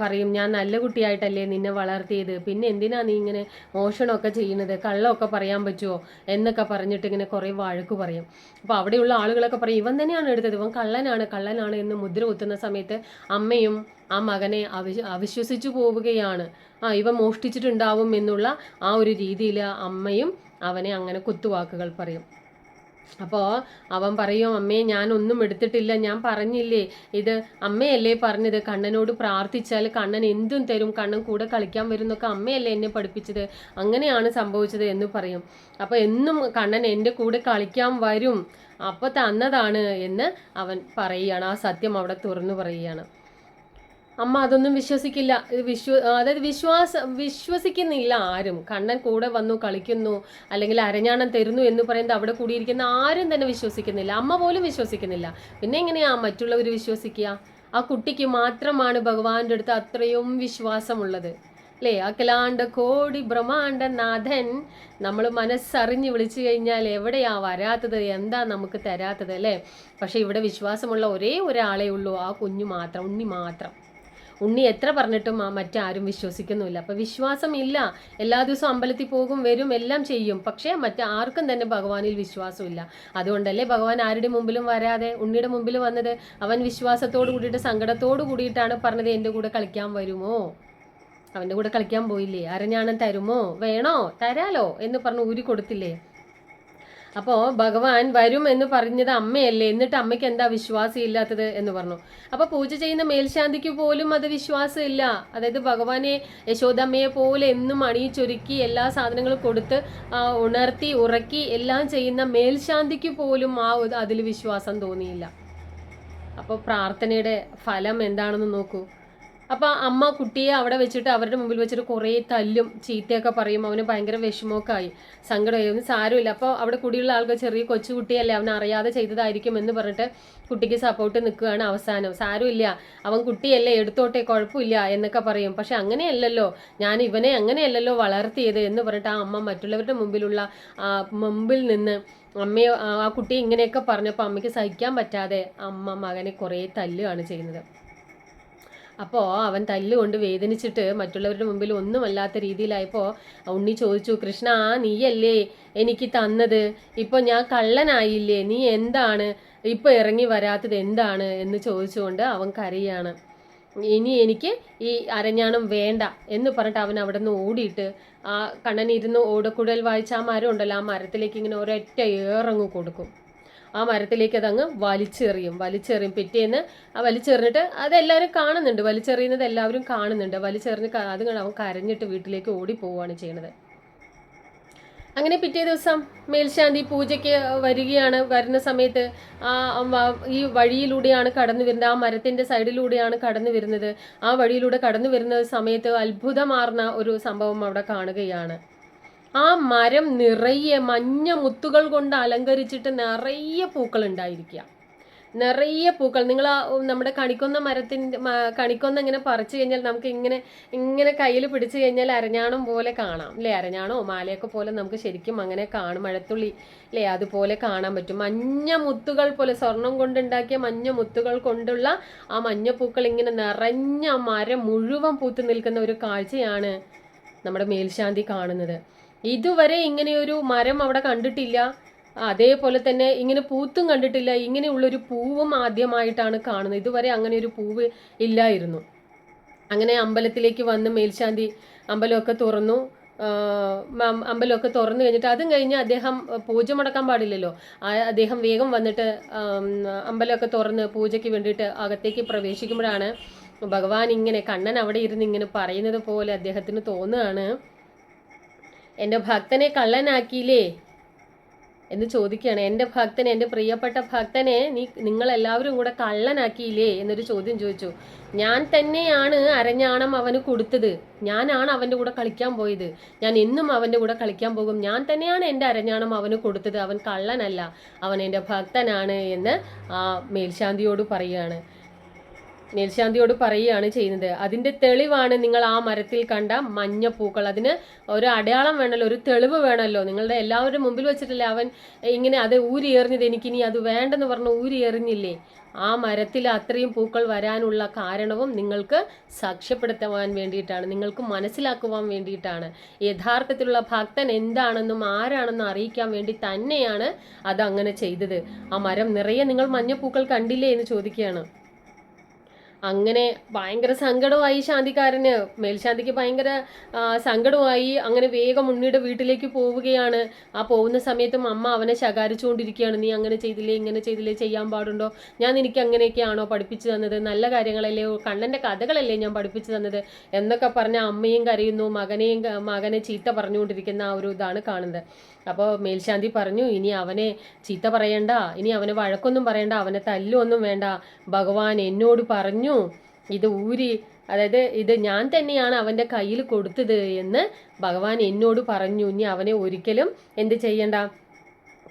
പറയും ഞാൻ നല്ല കുട്ടിയായിട്ടല്ലേ നിന്നെ വളർത്തിയത്. പിന്നെ എന്തിനാ നീ ഇങ്ങനെ മോഷണമൊക്കെ ചെയ്യുന്നത്? കള്ളമൊക്കെ പറയാൻ പറ്റുമോ എന്നൊക്കെ പറഞ്ഞിട്ട് ഇങ്ങനെ കുറേ വഴക്ക് പറയും. അപ്പോൾ അവിടെയുള്ള ആളുകളൊക്കെ പറയും ഇവൻ തന്നെയാണ് എടുത്തത്. ഇവൻ കള്ളനാണ് കള്ളനാണ് എന്ന് മുദ്ര കുത്തുന്ന സമയത്ത് അമ്മയും ആ മകനെ അവിശ്വ അവിശ്വസിച്ചു പോവുകയാണ്. ആ ഇവ മോഷ്ടിച്ചിട്ടുണ്ടാവും എന്നുള്ള ആ ഒരു രീതിയിൽ അമ്മയും അവനെ അങ്ങനെ കുത്തുവാക്കുകൾ പറയും. അപ്പോൾ അവൻ പറയും അമ്മേ ഞാൻ ഒന്നും എടുത്തിട്ടില്ല ഞാൻ പറഞ്ഞില്ലേ? ഇത് അമ്മയല്ലേ പറഞ്ഞത്? കണ്ണനോട് പ്രാർത്ഥിച്ചാൽ കണ്ണൻ എന്തും തരും കണ്ണൻ കൂടെ കളിക്കാൻ വരുന്നൊക്കെ അമ്മയല്ലേ എന്നെ പഠിപ്പിച്ചത്? അങ്ങനെയാണ് സംഭവിച്ചത് എന്ന് പറയും. അപ്പോൾ എന്നും കണ്ണൻ എന്റെ കൂടെ കളിക്കാൻ വരും അപ്പോൾ തന്നതാണ് എന്ന് അവൻ പറയുകയാണ്. ആ സത്യം അവിടെ തുറന്നു പറയുകയാണ്. അമ്മ അതൊന്നും വിശ്വസിക്കില്ല. ഇത് വിശ്വ അതായത് വിശ്വാസ വിശ്വസിക്കുന്നില്ല ആരും. കണ്ണൻ കൂടെ വന്നു കളിക്കുന്നു അല്ലെങ്കിൽ അരഞ്ഞാണം തരുന്നു എന്ന് പറയുന്നത് അവിടെ കൂടിയിരിക്കുന്ന ആരും തന്നെ വിശ്വസിക്കുന്നില്ല. അമ്മ പോലും വിശ്വസിക്കുന്നില്ല. പിന്നെ എങ്ങനെയാ മറ്റുള്ളവർ വിശ്വസിക്കുക? ആ കുട്ടിക്ക് മാത്രമാണ് ഭഗവാന്റെ അടുത്ത് അത്രയും വിശ്വാസമുള്ളത്. അല്ലേ? അഖിലാണ്ട കോടി ബ്രഹ്മാണ്ട നാഥൻ. നമ്മൾ മനസ്സറിഞ്ഞ് വിളിച്ചു കഴിഞ്ഞാൽ എവിടെയാ വരാത്തത്? എന്താ നമുക്ക് തരാത്തത്? അല്ലേ? പക്ഷെ ഇവിടെ വിശ്വാസമുള്ള ഒരേ ഒരാളേ ഉള്ളൂ ആ കുഞ്ഞു മാത്രം ഉണ്ണി മാത്രം. ഉണ്ണി എത്ര പറഞ്ഞിട്ടും ആ മറ്റാരും വിശ്വസിക്കുന്നുമില്ല. അപ്പം വിശ്വാസം ഇല്ല. എല്ലാ ദിവസവും അമ്പലത്തിൽ പോകും വരും എല്ലാം ചെയ്യും. പക്ഷേ മറ്റാർക്കും തന്നെ ഭഗവാനിൽ വിശ്വാസമില്ല. അതുകൊണ്ടല്ലേ ഭഗവാൻ ആരുടെ മുമ്പിലും വരാതെ ഉണ്ണിയുടെ മുമ്പിൽ വന്നത്? അവൻ വിശ്വാസത്തോട് കൂടിയിട്ട് സങ്കടത്തോട് കൂടിയിട്ടാണ് പറഞ്ഞത് എന്റെ കൂടെ കളിക്കാൻ വരുമോ? അവന്റെ കൂടെ കളിക്കാൻ പോയില്ലേ? അരഞ്ഞാണം തരുമോ? വേണോ? തരാലോ? എന്ന് പറഞ്ഞ് ഊരി കൊടുത്തില്ലേ? അപ്പോൾ ഭഗവാൻ വരും എന്ന് പറഞ്ഞത് അമ്മയല്ലേ? എന്നിട്ട് അമ്മയ്ക്ക് എന്താ വിശ്വാസം ഇല്ലാത്തത് എന്ന് പറഞ്ഞു. അപ്പോൾ പൂജ ചെയ്യുന്ന മേൽശാന്തിക്ക് പോലും അത് വിശ്വാസം ഇല്ല അതായത് ഭഗവാനെ യശോദമ്മയെ പോലെ എന്നും അണിയിച്ചൊരുക്കി എല്ലാ സാധനങ്ങളും കൊടുത്ത് ഉണർത്തി ഉറക്കി എല്ലാം ചെയ്യുന്ന മേൽശാന്തിക്ക് പോലും ആ അതിൽ വിശ്വാസം തോന്നിയില്ല. അപ്പോൾ പ്രാർത്ഥനയുടെ ഫലം എന്താണെന്ന് നോക്കൂ. അപ്പോൾ അമ്മ കുട്ടിയെ അവിടെ വെച്ചിട്ട് അവരുടെ മുമ്പിൽ വെച്ചിട്ട് കുറേ തല്ലും ചീത്തയൊക്കെ പറയും. അവന് ഭയങ്കര വിഷമമൊക്കെ ആയി. സങ്കടമായി ഒന്നും സാരമില്ല. അപ്പോൾ അവിടെ കൂടിയുള്ള ആൾക്ക് ചെറിയ കൊച്ചു കൊച്ചുകുട്ടിയല്ലേ അവൻ അറിയാതെ ചെയ്തതായിരിക്കും എന്ന് പറഞ്ഞിട്ട് കുട്ടിക്ക് സപ്പോർട്ട് നിൽക്കുകയാണ് അവസാനം. സാരമില്ല. അവൻ കുട്ടിയല്ലേ. എടുത്തോട്ടെ. കുഴപ്പമില്ല എന്നൊക്കെ പറയും. പക്ഷെ അങ്ങനെയല്ലല്ലോ. ഞാൻ ഇവനെ അങ്ങനെയല്ലല്ലോ വളർത്തിയത് എന്ന് പറഞ്ഞിട്ട് ആ അമ്മ മറ്റുള്ളവരുടെ മുമ്പിലുള്ള മുമ്പിൽ നിന്ന് അമ്മയെ ആ കുട്ടി ഇങ്ങനെയൊക്കെ പറഞ്ഞപ്പോൾ അമ്മയ്ക്ക് സഹിക്കാൻ പറ്റാതെ അമ്മ മകനെ കുറേ തല്ലുകയാണ് ചെയ്യുന്നത്. അപ്പോൾ അവൻ തല്ലുകൊണ്ട് വേദനിച്ചിട്ട് മറ്റുള്ളവരുടെ മുമ്പിൽ ഒന്നുമല്ലാത്ത രീതിയിലായപ്പോൾ ഉണ്ണി ചോദിച്ചു കൃഷ്ണ ആ നീയല്ലേ എനിക്ക് തന്നത്? ഇപ്പോൾ ഞാൻ കള്ളനായില്ലേ? നീ എന്താണ്? ഇപ്പോൾ ഇറങ്ങി വരാത്തത് എന്താണ്? എന്ന് ചോദിച്ചുകൊണ്ട് അവൻ കരയാണ്. ഇനി എനിക്ക് ഈ അരഞ്ഞാണം വേണ്ട എന്ന് പറഞ്ഞിട്ട് അവൻ അവിടെ നിന്ന് ഓടിയിട്ട് ആ കണ്ണനിരുന്ന് ഓടക്കുഴൽ വായിച്ച ആ മരം ഉണ്ടല്ലോ ആ മരത്തിലേക്ക് ഇങ്ങനെ ഒരൊറ്റ ഏറങ്ങ് കൊടുക്കും. ആ മരത്തിലേക്ക് അതങ്ങ് വലിച്ചെറിയും. വലിച്ചെറിയും. പിറ്റേന്ന് ആ വലിച്ചെറിഞ്ഞിട്ട് അതെല്ലാവരും കാണുന്നുണ്ട്. വലിച്ചെറിയുന്നത് എല്ലാവരും കാണുന്നുണ്ട്. വലിച്ചെറിഞ്ഞ് അത് അവൻ കരഞ്ഞിട്ട് വീട്ടിലേക്ക് ഓടി പോവുകയാണ് ചെയ്യണത്. അങ്ങനെ പിറ്റേ ദിവസം മേൽശാന്തി പൂജയ്ക്ക് വരികയാണ്. വരുന്ന സമയത്ത് ആ ഈ വഴിയിലൂടെയാണ് കടന്നു വരുന്നത്. ആ മരത്തിന്റെ സൈഡിലൂടെയാണ് കടന്നു വരുന്നത്. ആ വഴിയിലൂടെ കടന്നു വരുന്ന സമയത്ത് അത്ഭുതമാർന്ന ഒരു സംഭവം അവിടെ കാണുകയാണ്. ആ മരം നിറയെ മഞ്ഞ മുത്തുകൾ കൊണ്ട് അലങ്കരിച്ചിട്ട് നിറയെ പൂക്കൾ ഉണ്ടായിരിക്കുക. നിറയെ പൂക്കൾ. നിങ്ങൾ നമ്മുടെ കണിക്കൊന്ന മരത്തിന്റെ കണിക്കൊന്ന ഇങ്ങനെ പറിച്ചു കഴിഞ്ഞാൽ നമുക്ക് ഇങ്ങനെ ഇങ്ങനെ കയ്യിൽ പിടിച്ചു കഴിഞ്ഞാൽ അരഞ്ഞാണം പോലെ കാണാം. അല്ലേ അരഞ്ഞാണോ? മാലയൊക്കെ പോലെ നമുക്ക് ശരിക്കും അങ്ങനെ കാണും. മഴത്തുള്ളി അല്ലേ അതുപോലെ കാണാൻ പറ്റും. മഞ്ഞ മുത്തുകൾ പോലെ സ്വർണം കൊണ്ടുണ്ടാക്കിയ മഞ്ഞ മുത്തുകൾ കൊണ്ടുള്ള ആ മഞ്ഞപ്പൂക്കൾ ഇങ്ങനെ നിറഞ്ഞ മരം മുഴുവൻ പൂത്തു നിൽക്കുന്ന ഒരു കാഴ്ചയാണ് നമ്മുടെ മേൽശാന്തി കാണുന്നത്. ഇതുവരെ ഇങ്ങനെയൊരു മരം അവിടെ കണ്ടിട്ടില്ല. അതേപോലെ തന്നെ ഇങ്ങനെ പൂത്തും കണ്ടിട്ടില്ല. ഇങ്ങനെയുള്ളൊരു പൂവും ആദ്യമായിട്ടാണ് കാണുന്നത്. ഇതുവരെ അങ്ങനെ ഒരു പൂവ് ഇല്ലായിരുന്നു. അങ്ങനെ അമ്പലത്തിലേക്ക് വന്ന് മേൽശാന്തി അമ്പലമൊക്കെ തുറന്നു. അമ്പലമൊക്കെ തുറന്നു കഴിഞ്ഞിട്ട് അതും കഴിഞ്ഞ് അദ്ദേഹം പൂജ മുടക്കാൻ പാടില്ലല്ലോ. അദ്ദേഹം വേഗം വന്നിട്ട് അമ്പലമൊക്കെ തുറന്ന് പൂജയ്ക്ക് വേണ്ടിയിട്ട് അകത്തേക്ക് പ്രവേശിക്കുമ്പോഴാണ് ഭഗവാൻ ഇങ്ങനെ കണ്ണൻ അവിടെ ഇരുന്ന് ഇങ്ങനെ പറയുന്നത് പോലെ അദ്ദേഹത്തിന് തോന്നുകയാണ്. എന്റെ ഭക്തനെ കള്ളനാക്കിയില്ലേ? എന്ന് ചോദിക്കുകയാണ്. എന്റെ ഭക്തനെ എന്റെ പ്രിയപ്പെട്ട ഭക്തനെ നീ നിങ്ങളെല്ലാവരും കൂടെ കള്ളനാക്കിയില്ലേ? എന്നൊരു ചോദ്യം ചോദിച്ചു. ഞാൻ തന്നെയാണ് അരഞ്ഞാണം അവന് കൊടുത്തത്. ഞാനാണ് അവന്റെ കൂടെ കളിക്കാൻ പോയത്. ഞാൻ എന്നും അവന്റെ കൂടെ കളിക്കാൻ പോകും. ഞാൻ തന്നെയാണ് എന്റെ അരഞ്ഞാണം അവന് കൊടുത്തത്. അവൻ കള്ളനല്ല. അവൻ എന്റെ ഭക്തനാണ് എന്ന് ആ മേൽശാന്തിയോട് പറയുകയാണ്. മേൽശാന്തിയോട് പറയുകയാണ് ചെയ്യുന്നത്. അതിന്റെ തെളിവാണ് നിങ്ങൾ ആ മരത്തിൽ കണ്ട മഞ്ഞപ്പൂക്കൾ അതിന് ഒരു അടയാളം വേണമല്ലോ ഒരു തെളിവ് വേണമല്ലോ. നിങ്ങളുടെ എല്ലാവരുടെ മുമ്പിൽ വെച്ചിട്ടല്ലേ അവൻ ഇങ്ങനെ അത് ഊരി എറിഞ്ഞത് എനിക്കിനി അത് വേണ്ടെന്ന് പറഞ്ഞ് ഊരി എറിഞ്ഞില്ലേ ആ മരത്തിൽ അത്രയും പൂക്കൾ വരാനുള്ള കാരണവും നിങ്ങൾക്ക് സാക്ഷ്യപ്പെടുത്തുവാൻ വേണ്ടിയിട്ടാണ്. നിങ്ങൾക്ക് മനസ്സിലാക്കുവാൻ വേണ്ടിയിട്ടാണ്. യഥാർത്ഥത്തിലുള്ള ഭക്തൻ എന്താണെന്നും ആരാണെന്നും അറിയിക്കാൻ വേണ്ടി തന്നെയാണ് അത് അങ്ങനെ ചെയ്തത്. ആ മരം നിറയെ നിങ്ങൾ മഞ്ഞപ്പൂക്കൾ കണ്ടില്ലേ എന്ന് ചോദിക്കുകയാണ്. അങ്ങനെ ഭയങ്കര സങ്കടമായി ശാന്തിക്കാരന്. മേൽശാന്തിക്ക് ഭയങ്കര സങ്കടമായി. അങ്ങനെ വേഗം ഉണ്ണിയുടെ വീട്ടിലേക്ക് പോവുകയാണ്. ആ പോകുന്ന സമയത്തും അമ്മ അവനെ ശകാരിച്ചുകൊണ്ടിരിക്കുകയാണ്. നീ അങ്ങനെ ചെയ്തില്ലേ? ഇങ്ങനെ ചെയ്തില്ലേ? ചെയ്യാൻ പാടുണ്ടോ? ഞാൻ എനിക്ക് അങ്ങനെയൊക്കെയാണോ പഠിപ്പിച്ചു തന്നത്? നല്ല കാര്യങ്ങളല്ലേ? കണ്ണന്റെ കഥകളല്ലേ ഞാൻ പഠിപ്പിച്ചു തന്നത്? എന്നൊക്കെ പറഞ്ഞ അമ്മയും കരയുന്നു. മകനെയും മകനെ ചീത്ത പറഞ്ഞുകൊണ്ടിരിക്കുന്ന ആ ഒരു ഇതാണ് കാണുന്നത്. അപ്പോൾ മേൽശാന്തി പറഞ്ഞു ഇനി അവനെ ചീത്ത പറയണ്ട ഇനി അവനെ വഴക്കൊന്നും പറയണ്ട അവനെ തല്ലൊന്നും വേണ്ട. ഭഗവാൻ എന്നോട് പറഞ്ഞു ഇത് ഊരി അതായത് ഇത് ഞാൻ തന്നെയാണ് അവന്റെ കയ്യിൽ കൊടുത്തത് എന്ന് ഭഗവാൻ എന്നോട് പറഞ്ഞു. ഇനി അവനെ ഒരിക്കലും എന്ത് ചെയ്യണ്ട?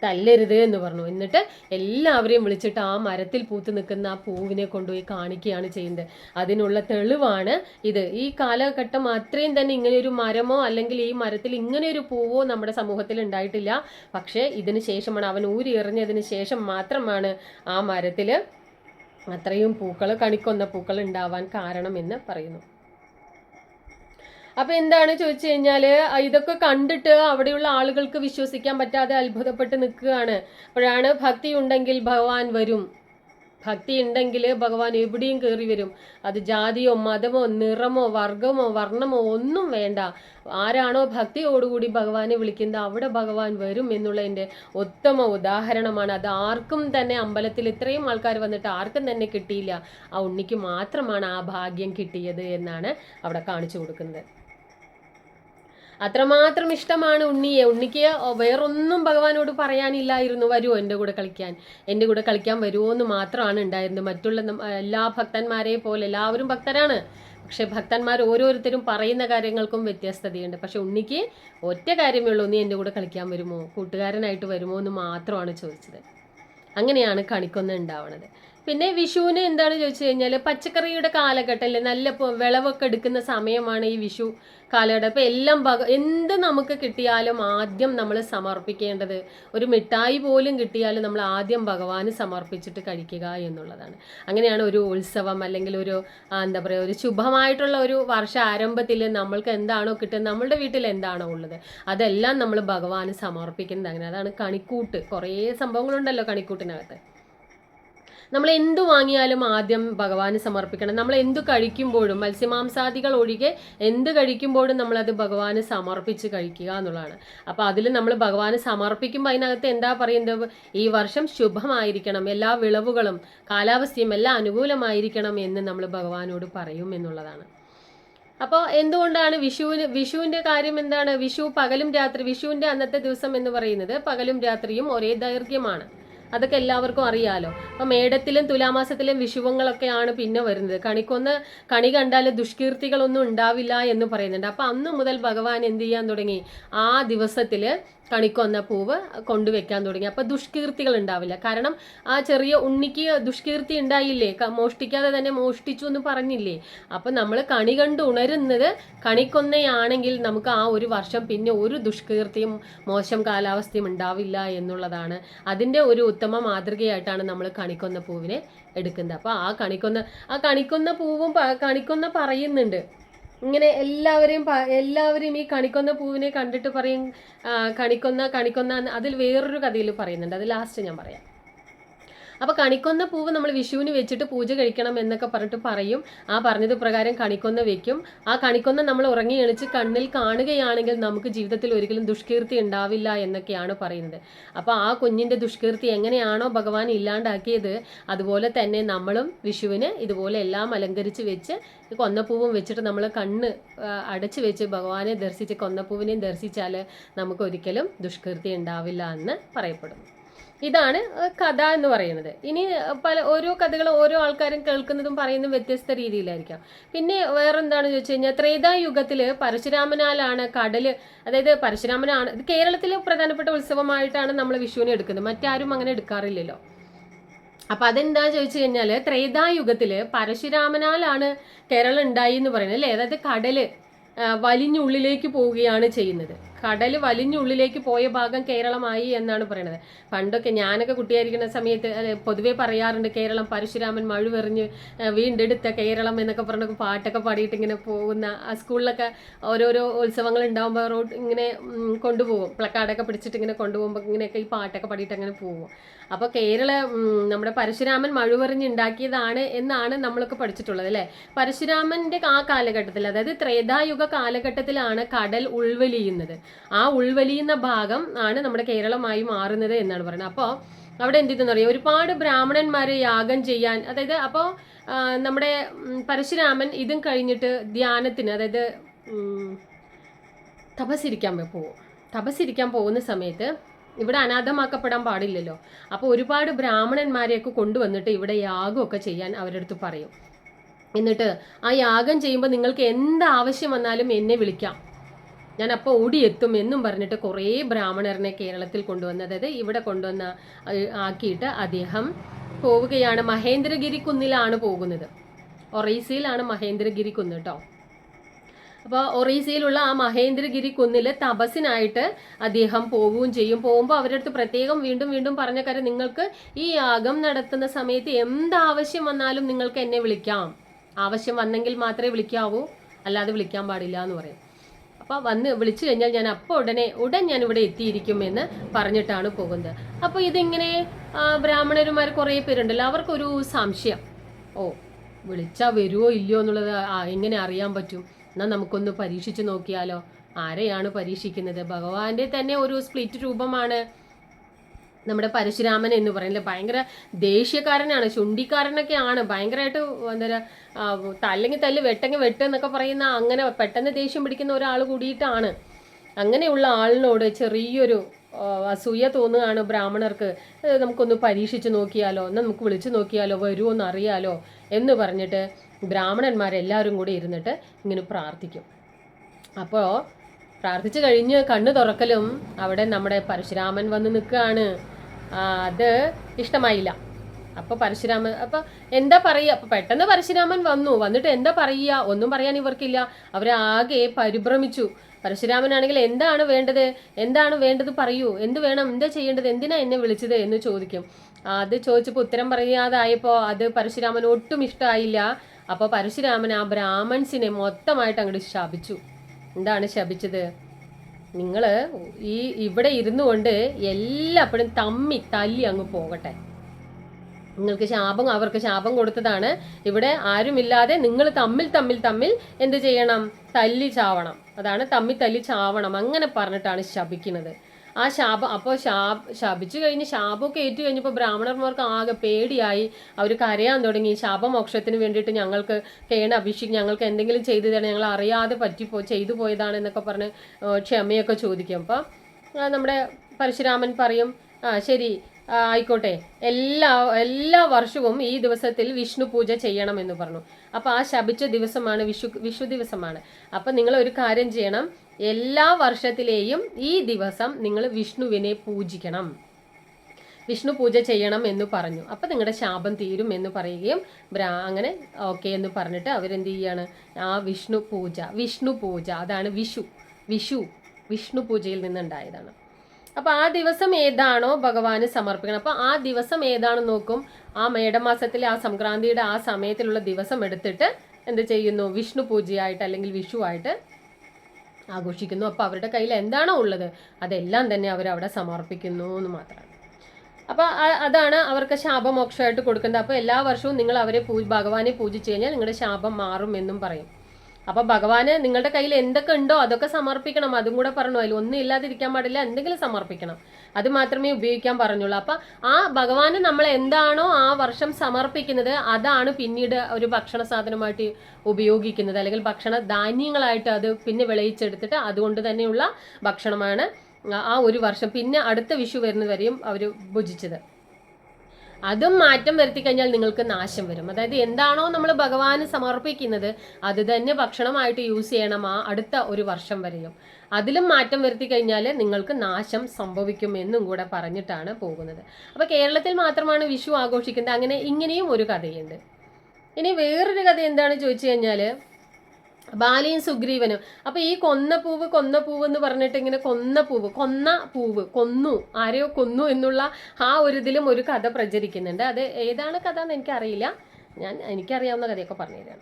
തല്ലരുത് എന്ന് പറഞ്ഞു. എന്നിട്ട് എല്ലാവരെയും വിളിച്ചിട്ട് ആ മരത്തിൽ പൂത്ത് നിൽക്കുന്ന ആ പൂവിനെ കൊണ്ടുപോയി കാണിക്കുകയാണ് ചെയ്യുന്നത്. അതിനുള്ള തെളിവാണ് ഇത്. ഈ കാലഘട്ടം അത്രയും തന്നെ ഇങ്ങനെയൊരു മരമോ അല്ലെങ്കിൽ ഈ മരത്തിൽ ഇങ്ങനെയൊരു പൂവോ നമ്മുടെ സമൂഹത്തിൽ ഉണ്ടായിട്ടില്ല. പക്ഷേ ഇതിന് ശേഷമാണ് അവൻ ഊരി എറിഞ്ഞതിന് ശേഷം മാത്രമാണ് ആ മരത്തിൽ അത്രയും പൂക്കൾ കണിക്കൊന്ന പൂക്കൾ ഉണ്ടാവാൻ കാരണമെന്ന് പറയുന്നു. അപ്പൊ എന്താണ് ചോദിച്ചു കഴിഞ്ഞാൽ ഇതൊക്കെ കണ്ടിട്ട് അവിടെയുള്ള ആളുകൾക്ക് വിശ്വസിക്കാൻ പറ്റാതെ അത്ഭുതപ്പെട്ട് നിൽക്കുകയാണ്. അപ്പോഴാണ് ഭക്തി ഉണ്ടെങ്കിൽ ഭഗവാൻ വരും. ഭക്തി ഉണ്ടെങ്കിൽ ഭഗവാൻ എവിടെയും കയറി വരും. അത് ജാതിയോ മതമോ നിറമോ വർഗമോ വർണമോ ഒന്നും വേണ്ട. ആരാണോ ഭക്തിയോടുകൂടി ഭഗവാനെ വിളിക്കുന്നത് അവിടെ ഭഗവാൻ വരും എന്നുള്ളതിന്റെ ഉത്തമ ഉദാഹരണമാണ്. അത് ആർക്കും തന്നെ അമ്പലത്തിൽ ഇത്രയും ആൾക്കാർ വന്നിട്ട് ആർക്കും തന്നെ കിട്ടിയില്ല. ആ ഉണ്ണിക്ക് മാത്രമാണ് ആ ഭാഗ്യം കിട്ടിയത് എന്നാണ് അവിടെ കാണിച്ചു കൊടുക്കുന്നത്. അത്രമാത്രം ഇഷ്ടമാണ് ഉണ്ണിയെ. ഉണ്ണിക്ക് വേറൊന്നും ഭഗവാനോട് പറയാനില്ലായിരുന്നു വരുമോ എന്റെ കൂടെ കളിക്കാൻ. എന്റെ കൂടെ കളിക്കാൻ വരുമോ എന്ന് മാത്രമാണ് ഉണ്ടായിരുന്നത്. മറ്റുള്ള എല്ലാ ഭക്തന്മാരെ പോലെ എല്ലാവരും ഭക്തരാണ്. പക്ഷെ ഭക്തന്മാർ ഓരോരുത്തരും പറയുന്ന കാര്യങ്ങൾക്കും വ്യത്യസ്തതയുണ്ട്. പക്ഷെ ഉണ്ണിക്ക് ഒറ്റ കാര്യമേ ഉള്ളൂ നീ എന്റെ കൂടെ കളിക്കാൻ വരുമോ? കൂട്ടുകാരനായിട്ട് വരുമോ? എന്ന് മാത്രമാണ് ചോദിച്ചത്. അങ്ങനെയാണ് കണിക്കൊന്ന ഉണ്ടാവണത്. പിന്നെ വിഷുവിന് എന്താണ് ചോദിച്ചു കഴിഞ്ഞാൽ പച്ചക്കറിയുടെ കാലഘട്ടം അല്ലേ നല്ല വിളവൊക്കെ എടുക്കുന്ന സമയമാണ് ഈ വിഷു കാലഘട്ടം. അപ്പം എല്ലാം ഭഗ എന്ത് നമുക്ക് കിട്ടിയാലും ആദ്യം നമ്മൾ സമർപ്പിക്കേണ്ടത് ഒരു മിഠായി പോലും കിട്ടിയാലും നമ്മൾ ആദ്യം ഭഗവാന് സമർപ്പിച്ചിട്ട് കഴിക്കുക എന്നുള്ളതാണ്. അങ്ങനെയാണ് ഒരു ഉത്സവം അല്ലെങ്കിൽ ഒരു എന്താ പറയുക ഒരു ശുഭമായിട്ടുള്ള ഒരു വർഷ ആരംഭത്തിൽ നമ്മൾക്ക് എന്താണോ കിട്ടുന്നത് നമ്മളുടെ വീട്ടിൽ എന്താണോ ഉള്ളത് അതെല്ലാം നമ്മൾ ഭഗവാന് സമർപ്പിക്കുന്നത്. അങ്ങനെ അതാണ് കണിക്കൂട്ട്. കുറേ സംഭവങ്ങളുണ്ടല്ലോ കണിക്കൂട്ടിനകത്ത്. നമ്മൾ എന്തു വാങ്ങിയാലും ആദ്യം ഭഗവാന് സമർപ്പിക്കണം. നമ്മൾ എന്തു കഴിക്കുമ്പോഴും മത്സ്യമാംസാദികൾ ഒഴികെ എന്ത് കഴിക്കുമ്പോഴും നമ്മളത് ഭഗവാന് സമർപ്പിച്ച് കഴിക്കുക എന്നുള്ളതാണ്. അപ്പോൾ അതിൽ നമ്മൾ ഭഗവാന് സമർപ്പിക്കുമ്പോൾ അതിനകത്ത് എന്താ പറയുന്നത്? ഈ വർഷം ശുഭമായിരിക്കണം. എല്ലാ വിളവുകളും കാലാവസ്ഥയും എല്ലാം അനുകൂലമായിരിക്കണം എന്ന് നമ്മൾ ഭഗവാനോട് പറയും എന്നുള്ളതാണ്. അപ്പോൾ എന്തുകൊണ്ടാണ് വിഷുവിന് വിഷുവിന്റെ കാര്യം എന്താണ്? വിഷു പകലും രാത്രി വിഷുവിന്റെ അന്നത്തെ ദിവസം എന്ന് പറയുന്നത് പകലും രാത്രിയും ഒരേ ദൈർഘ്യമാണ്. അതൊക്കെ എല്ലാവർക്കും അറിയാലോ. അപ്പം മേടത്തിലും തുലാമാസത്തിലും വിഷുവങ്ങളൊക്കെയാണ് പിന്നെ വരുന്നത്. കണിക്കൊന്ന് കണി കണ്ടാൽ ദുഷ്കീർത്തികളൊന്നും ഉണ്ടാവില്ല എന്ന് പറയുന്നുണ്ട്. അപ്പം അന്ന് മുതൽ ഭഗവാൻ എന്ത് ചെയ്യാൻ തുടങ്ങി? ആ ദിവസത്തിൽ കണിക്കൊന്ന പൂവ് കൊണ്ടുവെക്കാൻ തുടങ്ങി. അപ്പോൾ ദുഷ്കീർത്തികൾ ഉണ്ടാവില്ല. കാരണം ആ ചെറിയ ഉണ്ണിക്ക് ദുഷ്കീർത്തി ഉണ്ടായില്ലേ? മോഷ്ടിക്കാതെ തന്നെ മോഷ്ടിച്ചു എന്ന് പറഞ്ഞില്ലേ? അപ്പോൾ നമ്മൾ കണി കണ്ട് ഉണരുന്നത് കണിക്കൊന്നയാണെങ്കിൽ നമുക്ക് ആ ഒരു വർഷം പിന്നെ ഒരു ദുഷ്കീർത്തിയും മോശം കാലാവസ്ഥയും ഉണ്ടാവില്ല എന്നുള്ളതാണ്. അതിന്റെ ഒരു ഉത്തമ മാതൃകയായിട്ടാണ് നമ്മൾ കണിക്കൊന്ന പൂവിനെ എടുക്കുന്നത്. അപ്പോൾ ആ കണിക്കൊന്ന ആ കണിക്കൊന്ന പൂവും കണിക്കൊന്ന പറയുന്നുണ്ട്. ഇങ്ങനെ എല്ലാവരെയും എല്ലാവരും ഈ കണിക്കൊന്ന പൂവിനെ കണ്ടിട്ട് പറയും കണിക്കൊന്ന കണിക്കൊന്ന അതിൽ വേറൊരു കഥയിൽ പറയുന്നുണ്ട്. അത് ലാസ്റ്റ് ഞാൻ പറയാം. അപ്പോൾ കണിക്കൊന്ന പൂവ് നമ്മൾ വിഷുവിന് വെച്ചിട്ട് പൂജ കഴിക്കണം എന്നൊക്കെ പറഞ്ഞിട്ട് പറയും. ആ പറഞ്ഞത് പ്രകാരം കണിക്കൊന്ന വെക്കും. ആ കണിക്കൊന്ന നമ്മൾ ഉറങ്ങി എണിച്ച് കണ്ണിൽ കാണുകയാണെങ്കിൽ നമുക്ക് ജീവിതത്തിൽ ഒരിക്കലും ദുഷ്കീർത്തി ഉണ്ടാവില്ല എന്നൊക്കെയാണ് പറയുന്നത്. അപ്പോൾ ആ കുഞ്ഞിന്റെ ദുഷ്കീർത്തി എങ്ങനെയാണോ ഭഗവാൻ ഇല്ലാണ്ടാക്കിയത് അതുപോലെ തന്നെ നമ്മളും വിഷുവിന് ഇതുപോലെ എല്ലാം അലങ്കരിച്ച് വെച്ച് കൊന്നപ്പൂവും വെച്ചിട്ട് നമ്മൾ കണ്ണ് അടച്ചു വെച്ച് ഭഗവാനെ ദർശിച്ച് കൊന്നപ്പൂവിനെയും ദർശിച്ചാൽ നമുക്ക് ഒരിക്കലും ദുഷ്കീർത്തി ഉണ്ടാവില്ല എന്ന് പറയപ്പെടുന്നു. ഇതാണ് കഥ എന്ന് പറയുന്നത്. ഇനി പല ഓരോ കഥകളും ഓരോ ആൾക്കാരും കേൾക്കുന്നതും പറയുന്നതും വ്യത്യസ്ത രീതിയിലായിരിക്കാം. പിന്നെ വേറെന്താണെന്ന് ചോദിച്ചു കഴിഞ്ഞാൽ ത്രേതായുഗത്തിൽ പരശുരാമനാലാണ് കടൽ അതായത് പരശുരാമനാണ് ഇത് കേരളത്തിലെ പ്രധാനപ്പെട്ട ഉത്സവമായിട്ടാണ് നമ്മൾ വിഷുവിനെ എടുക്കുന്നത്. മറ്റാരും അങ്ങനെ എടുക്കാറില്ലല്ലോ. അപ്പം അതെന്താ ചോദിച്ചു കഴിഞ്ഞാൽ ത്രേതായുഗത്തിൽ പരശുരാമനാലാണ് കേരളം ഉണ്ടായി എന്ന് പറയുന്നത് അല്ലേ? അതായത് കടൽ വലിഞ്ഞുള്ളിലേക്ക് പോവുകയാണ് ചെയ്യുന്നത്. കടൽ വലിഞ്ഞുള്ളിലേക്ക് പോയ ഭാഗം കേരളമായി എന്നാണ് പറയുന്നത് പണ്ടൊക്കെ ഞാനൊക്കെ കുട്ടിയായിരിക്കുന്ന സമയത്ത് പൊതുവേ പറയാറുണ്ട് കേരളം പരശുരാമൻ മഴുവെറിഞ്ഞ് വീണ്ടെടുത്ത കേരളം എന്നൊക്കെ പറഞ്ഞ പാട്ടൊക്കെ പാടിയിട്ട് ഇങ്ങനെ പോകുന്ന ആ സ്കൂളിലൊക്കെ ഓരോരോ ഉത്സവങ്ങൾ ഉണ്ടാകുമ്പോൾ റോഡ് ഇങ്ങനെ കൊണ്ടുപോകും. പ്ലക്കാർഡൊക്കെ പിടിച്ചിട്ട് ഇങ്ങനെ കൊണ്ടുപോകുമ്പോൾ ഇങ്ങനെയൊക്കെ ഈ പാട്ടൊക്കെ പാടിയിട്ട് അങ്ങനെ പോകും. അപ്പോൾ കേരള നമ്മുടെ പരശുരാമൻ മഴുവെറിഞ്ഞ് ഉണ്ടാക്കിയതാണ് എന്നാണ് നമ്മളൊക്കെ പഠിച്ചിട്ടുള്ളത് അല്ലേ? പരശുരാമന്റെ ആ കാലഘട്ടത്തിൽ അതായത് ത്രേതായുഗ കാലഘട്ടത്തിലാണ് കടൽ ഉൾവലിയുന്നത്. ആ ഉൾവലിയുന്ന ഭാഗം ആണ് നമ്മുടെ കേരളമായി മാറുന്നത് എന്നാണ് പറയുന്നത്. അപ്പോൾ അവിടെ എന്ത് ചെയ്തെന്ന് പറയുക ഒരുപാട് ബ്രാഹ്മണന്മാരെ യാഗം ചെയ്യാൻ അതായത് അപ്പോൾ നമ്മുടെ പരശുരാമൻ ഇതും കഴിഞ്ഞിട്ട് ധ്യാനത്തിന് അതായത് തപസ്സിരിക്കാൻ പോകും തപസ്സിരിക്കാൻ പോകുന്ന സമയത്ത് ഇവിടെ അനാഥമാക്കപ്പെടാൻ പാടില്ലല്ലോ. അപ്പോൾ ഒരുപാട് ബ്രാഹ്മണന്മാരെയൊക്കെ കൊണ്ടുവന്നിട്ട് ഇവിടെ യാഗമൊക്കെ ചെയ്യാൻ അവരുടെ അടുത്ത് പറയും. എന്നിട്ട് ആ യാഗം ചെയ്യുമ്പോൾ നിങ്ങൾക്ക് എന്ത് ആവശ്യം വന്നാലും എന്നെ വിളിക്കാം. ഞാൻ അപ്പോൾ ഓടിയെത്തും എന്നും പറഞ്ഞിട്ട് കുറേ ബ്രാഹ്മണറിനെ കേരളത്തിൽ കൊണ്ടുവന്ന് അതായത് ഇവിടെ കൊണ്ടുവന്ന ആക്കിയിട്ട് അദ്ദേഹം പോവുകയാണ്. മഹേന്ദ്രഗിരി കുന്നിലാണ് പോകുന്നത്. ഒറീസയിലാണ് മഹേന്ദ്രഗിരി കുന്ന് കേട്ടോ അപ്പോൾ ഒറീസയിലുള്ള ആ മഹേന്ദ്രഗിരി കുന്നിൽ തപസ്സിനായിട്ട് അദ്ദേഹം പോവുകയും ചെയ്യും. പോകുമ്പോൾ അവരുടെ അടുത്ത് പ്രത്യേകം വീണ്ടും വീണ്ടും പറഞ്ഞ കാര്യം നിങ്ങൾക്ക് ഈ യാഗം നടത്തുന്ന സമയത്ത് എന്താവശ്യം വന്നാലും നിങ്ങൾക്ക് എന്നെ വിളിക്കാം. ആവശ്യം വന്നെങ്കിൽ മാത്രമേ വിളിക്കാവൂ. അല്ലാതെ വിളിക്കാൻ പാടില്ല എന്ന് പറയും. അപ്പോൾ വന്ന് വിളിച്ചു കഴിഞ്ഞാൽ ഞാൻ അപ്പോൾ ഉടനെ ഉടൻ ഞാൻ ഇവിടെ എത്തിയിരിക്കും എന്ന് പറഞ്ഞിട്ടാണ് പോകുന്നത്. അപ്പോൾ ഇതിങ്ങനെ ബ്രാഹ്മണരുമാർ കുറേ പേരുണ്ടല്ലോ അവർക്കൊരു സംശയം. ഓ വിളിച്ചാൽ വരുമോ ഇല്ലയോ എന്നുള്ളത് എങ്ങനെ അറിയാൻ പറ്റും? എന്നാൽ നമുക്കൊന്ന് പരീക്ഷിച്ച് നോക്കിയാലോ. ആരെയാണ് പരീക്ഷിക്കുന്നത്? ഭഗവാന്റെ തന്നെ ഒരു സ്പ്ലിറ്റ് രൂപമാണ്. നമ്മുടെ പരശുരാമൻ എന്ന് പറയുന്നത്. ഭയങ്കര ദേഷ്യക്കാരനാണ് ചുണ്ടിക്കാരനൊക്കെയാണ്. ഭയങ്കരമായിട്ട് എന്താ പറയുക തല്ലെങ്കിൽ തല്ല് വെട്ടെങ്കിൽ വെട്ട് എന്നൊക്കെ പറയുന്ന അങ്ങനെ പെട്ടെന്ന് ദേഷ്യം പിടിക്കുന്ന ഒരാൾ കൂടിയിട്ടാണ്. അങ്ങനെയുള്ള ആളിനോട് ചെറിയൊരു അസൂയ തോന്നുകയാണ് ബ്രാഹ്മണർക്ക്. നമുക്കൊന്ന് പരീക്ഷിച്ച് നോക്കിയാലോ എന്നാൽ നമുക്ക് വിളിച്ചു നോക്കിയാലോ വരുമോ എന്ന് അറിയാലോ എന്ന് പറഞ്ഞിട്ട് ബ്രാഹ്മണന്മാരെല്ലാവരും കൂടി ഇരുന്നിട്ട് ഇങ്ങനെ പ്രാർത്ഥിക്കും. അപ്പോൾ പ്രാർത്ഥിച്ചു കഴിഞ്ഞ് കണ്ണു തുറക്കലും അവിടെ നമ്മുടെ പരശുരാമൻ വന്ന് നിൽക്കുകയാണ്. അത് ഇഷ്ടമായില്ല. അപ്പൊ പരശുരാമൻ അപ്പൊ എന്താ പറയുക? അപ്പൊ പെട്ടെന്ന് പരശുരാമൻ വന്നു. വന്നിട്ട് എന്താ പറയുക? ഒന്നും പറയാൻ ഇവർക്കില്ല. അവരാകെ പരിഭ്രമിച്ചു. പരശുരാമൻ ആണെങ്കിൽ എന്താണ് വേണ്ടത്? എന്താണ് വേണ്ടത് പറയൂ. എന്ത് വേണം? എന്താ ചെയ്യേണ്ടത്? എന്തിനാ എന്നെ വിളിച്ചത് എന്ന് ചോദിക്കും. അത് ചോദിച്ചപ്പോൾ ഉത്തരം പറയാതായപ്പോൾ അത് പരശുരാമൻ ഒട്ടും ഇഷ്ടമായില്ല അപ്പോൾ പരശുരാമൻ ആ ബ്രാഹ്മൺസിനെ മൊത്തമായിട്ട് അങ്ങോട്ട് ശപിച്ചു. എന്താണ് ശപിച്ചത്? നിങ്ങൾ ഈ ഇവിടെ ഇരുന്നു കൊണ്ട് എല്ലാപ്പോഴും തമ്മി തല്ലി അങ്ങ് പോകട്ടെ. നിങ്ങൾക്ക് ശാപം അവർക്ക് ശാപം കൊടുത്തതാണ്. ഇവിടെ ആരുമില്ലാതെ നിങ്ങൾ തമ്മിൽ തമ്മിൽ തമ്മിൽ എന്ത് ചെയ്യണം? തല്ലി ചാവണം. അതാണ് തമ്മി തല്ലി ചാവണം. അങ്ങനെ പറഞ്ഞിട്ടാണ് ശപിക്കുന്നത്. ആ ശാപം അപ്പോൾ ശാപ ശപിച്ചു കഴിഞ്ഞ് ശാപമൊക്കെ ഏറ്റു കഴിഞ്ഞപ്പോൾ ബ്രാഹ്മണന്മാർക്ക് ആകെ പേടിയായി. അവർ കരയാൻ തുടങ്ങി. ശാപമോക്ഷത്തിന് വേണ്ടിയിട്ട് ഞങ്ങൾക്ക് കേണ അഭിഷേക് ഞങ്ങൾക്ക് എന്തെങ്കിലും ചെയ്തു തരണം ഞങ്ങൾ അറിയാതെ പറ്റിപ്പോ ചെയ്തു പോയതാണ് എന്നൊക്കെ പറഞ്ഞ് ക്ഷമയൊക്കെ ചോദിക്കും. അപ്പം നമ്മുടെ പരശുരാമൻ പറയും ആ ശരി ആയിക്കോട്ടെ. എല്ലാ എല്ലാ വർഷവും ഈ ദിവസത്തിൽ വിഷ്ണു പൂജ ചെയ്യണം എന്ന് പറഞ്ഞു. അപ്പോൾ ആ ശപിച്ച ദിവസമാണ് വിഷു വിഷു ദിവസമാണ്. അപ്പം നിങ്ങൾ ഒരു കാര്യം ചെയ്യണം. എല്ലാ വർഷത്തിലെയും ഈ ദിവസം നിങ്ങൾ വിഷ്ണുവിനെ പൂജിക്കണം. വിഷ്ണു പൂജ ചെയ്യണം എന്ന് പറഞ്ഞു. അപ്പം നിങ്ങളുടെ ശാപം തീരും എന്ന് പറയുകയും ബ്രാ അങ്ങനെ ഓക്കെ എന്ന് പറഞ്ഞിട്ട് അവരെന്ത് ചെയ്യാണ്? ആ വിഷ്ണു പൂജ വിഷ്ണു പൂജ അതാണ് വിഷു വിഷു വിഷ്ണു പൂജയിൽ നിന്നുണ്ടായതാണ്. അപ്പോൾ ആ ദിവസം ഏതാണോ ഭഗവാന് സമർപ്പിക്കണം. അപ്പോൾ ആ ദിവസം ഏതാണെന്ന് നോക്കും. ആ മേടമാസത്തിലെ ആ സംക്രാന്തിയുടെ ആ സമയത്തിലുള്ള ദിവസം എടുത്തിട്ട് എന്ത് ചെയ്യുന്നു? വിഷ്ണു പൂജയായിട്ട് അല്ലെങ്കിൽ വിഷു ആയിട്ട് ആഘോഷിക്കുന്നു. അപ്പോൾ അവരുടെ കയ്യിൽ എന്താണോ ഉള്ളത് അതെല്ലാം തന്നെ അവർ അവിടെ സമർപ്പിക്കുന്നു എന്ന് മാത്രമാണ് അപ്പോൾ അതാണ് അവർക്ക് ശാപമോക്ഷമായിട്ട് കൊടുക്കുന്നത്. അപ്പോൾ എല്ലാ വർഷവും നിങ്ങൾ അവരെ ഭഗവാനെ പൂജിച്ചു കഴിഞ്ഞാൽ നിങ്ങളുടെ ശാപം മാറും എന്നും പറയും. അപ്പോൾ ഭഗവാന് നിങ്ങളുടെ കയ്യിൽ എന്തൊക്കെ ഉണ്ടോ അതൊക്കെ സമർപ്പിക്കണം. അതും കൂടെ പറഞ്ഞു. അതിൽ ഒന്നും ഇല്ലാതിരിക്കാൻ പാടില്ല. എന്തെങ്കിലും സമർപ്പിക്കണം. അത് മാത്രമേ ഉപയോഗിക്കാൻ പറഞ്ഞുള്ളൂ. അപ്പം ആ ഭഗവാന് നമ്മൾ എന്താണോ ആ വർഷം സമർപ്പിക്കുന്നത് അതാണ് പിന്നീട് ഒരു ഭക്ഷണ സാധനമായിട്ട് ഉപയോഗിക്കുന്നത്. അല്ലെങ്കിൽ ഭക്ഷണ ധാന്യങ്ങളായിട്ട് അത് പിന്നെ വിളയിച്ചെടുത്തിട്ട് അതുകൊണ്ട് തന്നെയുള്ള ഭക്ഷണമാണ് ആ ഒരു വർഷം. പിന്നെ അടുത്ത വിഷു വരുന്നവരെയും അവർ ഭുജിച്ചത്. അതും മാറ്റം വരുത്തി കഴിഞ്ഞാൽ നിങ്ങൾക്ക് നാശം വരും. അതായത് എന്താണോ നമ്മൾ ഭഗവാന് സമർപ്പിക്കുന്നത് അത് തന്നെ ഭക്ഷണമായിട്ട് യൂസ് ചെയ്യണം ആ അടുത്ത ഒരു വർഷം വരെയും. അതിലും മാറ്റം വരുത്തി കഴിഞ്ഞാൽ നിങ്ങൾക്ക് നാശം സംഭവിക്കും എന്നും കൂടെ പറഞ്ഞിട്ടാണ് പോകുന്നത്. അപ്പോൾ കേരളത്തിൽ മാത്രമാണ് വിഷു ആഘോഷിക്കുന്നത്. അങ്ങനെ ഇങ്ങനെയും ഒരു കഥയുണ്ട്. ഇനി വേറൊരു കഥ എന്താണ് ചോദിച്ചു കഴിഞ്ഞാൽ ബാലിയും സുഗ്രീവനും. അപ്പൊ ഈ കൊന്ന പൂവ് കൊന്ന പൂവ് എന്ന് പറഞ്ഞിട്ട് ഇങ്ങനെ കൊന്ന പൂവ് കൊന്ന പൂവ് കൊന്നു ആരെയോ കൊന്നു എന്നുള്ള ആ ഒരു ഇതിലും ഒരു കഥ പ്രചരിക്കുന്നുണ്ട്. അത് ഏതാണ് കഥ എന്ന് എനിക്കറിയില്ല. ഞാൻ എനിക്കറിയാവുന്ന കഥയൊക്കെ പറഞ്ഞുതരാണ്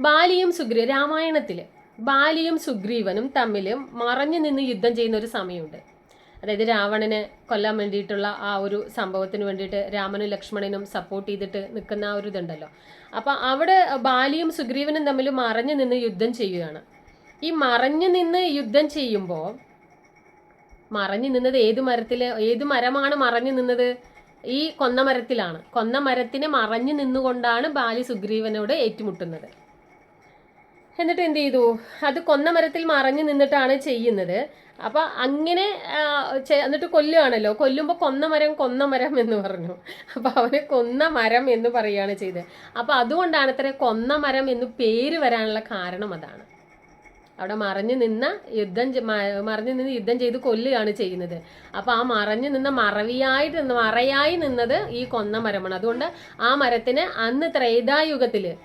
ബാലിയും സുഗ്രീ രാമായണത്തിൽ ബാലിയും സുഗ്രീവനും തമ്മിൽ മറഞ്ഞു നിന്ന് യുദ്ധം ചെയ്യുന്ന ഒരു സമയമുണ്ട്. അതായത് രാവണനെ കൊല്ലാൻ വേണ്ടിയിട്ടുള്ള ആ ഒരു സംഭവത്തിന് വേണ്ടിയിട്ട് രാമനും ലക്ഷ്മണനും സപ്പോർട്ട് ചെയ്തിട്ട് നിൽക്കുന്ന ആ ഒരു ഇതുണ്ടല്ലോ. അപ്പോൾ അവിടെ ബാലിയും സുഗ്രീവനും തമ്മിൽ മറഞ്ഞു നിന്ന് യുദ്ധം ചെയ്യുകയാണ്. ഈ മറഞ്ഞു നിന്ന് യുദ്ധം ചെയ്യുമ്പോൾ മറഞ്ഞു നിന്നത് ഏത് മരത്തിൽ ഏത് മരമാണ് മറഞ്ഞു നിന്നത്? ഈ കൊന്ന മരത്തിലാണ്. കൊന്ന മരത്തിന് മറഞ്ഞു നിന്നുകൊണ്ടാണ് ബാലി സുഗ്രീവനോട് ഏറ്റുമുട്ടുന്നത്. എന്നിട്ട് എന്ത് ചെയ്തു? അത് കൊന്ന മരത്തിൽ മറഞ്ഞു നിന്നിട്ടാണ് ചെയ്യുന്നത്. അപ്പൊ അങ്ങനെ എന്നിട്ട് കൊല്ലുകയാണല്ലോ കൊല്ലുമ്പോൾ കൊന്ന മരം കൊന്ന മരം എന്ന് പറഞ്ഞു. അപ്പൊ അവനെ കൊന്ന മരം എന്ന് പറയുകയാണ് ചെയ്തത്. അപ്പൊ അതുകൊണ്ടാണ് ഇത്ര കൊന്ന മരം എന്ന് പേര് വരാനുള്ള കാരണം അതാണ്. അവിടെ മറഞ്ഞു നിന്ന യുദ്ധം മറഞ്ഞു നിന്ന് യുദ്ധം ചെയ്ത് കൊല്ലുകയാണ് ചെയ്യുന്നത്. അപ്പൊ ആ മറഞ്ഞു നിന്ന മറവിയായിട്ട് മറയായി നിന്നത് ഈ കൊന്ന മരമാണ്. അതുകൊണ്ട് ആ മരത്തിന് അന്ന് ത്രേതായുഗത്തിൽ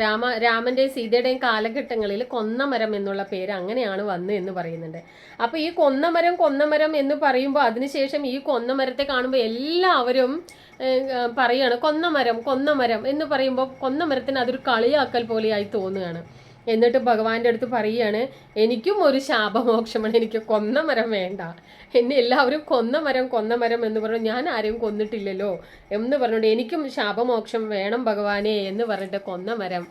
രാമ രാമന്റെയും സീതയുടെയും കാലഘട്ടങ്ങളിൽ കൊന്നമരം എന്നുള്ള പേര് അങ്ങനെയാണ് വന്ന് എന്ന് പറയുന്നുണ്ട്. അപ്പൊ ഈ കൊന്നമരം കൊന്നമരം എന്ന് പറയുമ്പോൾ അതിനുശേഷം ഈ കൊന്നമരത്തെ കാണുമ്പോൾ എല്ലാവരും പറയാണ് കൊന്നമരം കൊന്നമരം എന്ന് പറയുമ്പോൾ കൊന്നമരത്തിന് അതൊരു കളിയാക്കൽ പോലെയായി തോന്നുകയാണ്. എന്നിട്ട് ഭഗവാന്റെ അടുത്ത് പറയുകയാണ് എനിക്കും ഒരു ശാപമോക്ഷമാണ് എനിക്ക് കൊന്ന മരം വേണ്ട. എന്നെ എല്ലാവരും കൊന്ന മരം കൊന്ന മരം എന്ന് പറഞ്ഞു ഞാൻ ആരെയും കൊന്നിട്ടില്ലല്ലോ എന്ന് പറഞ്ഞുകൊണ്ട് എനിക്കും ശാപമോക്ഷം വേണം ഭഗവാനെ എന്ന് പറഞ്ഞിട്ട് കൊന്ന മരം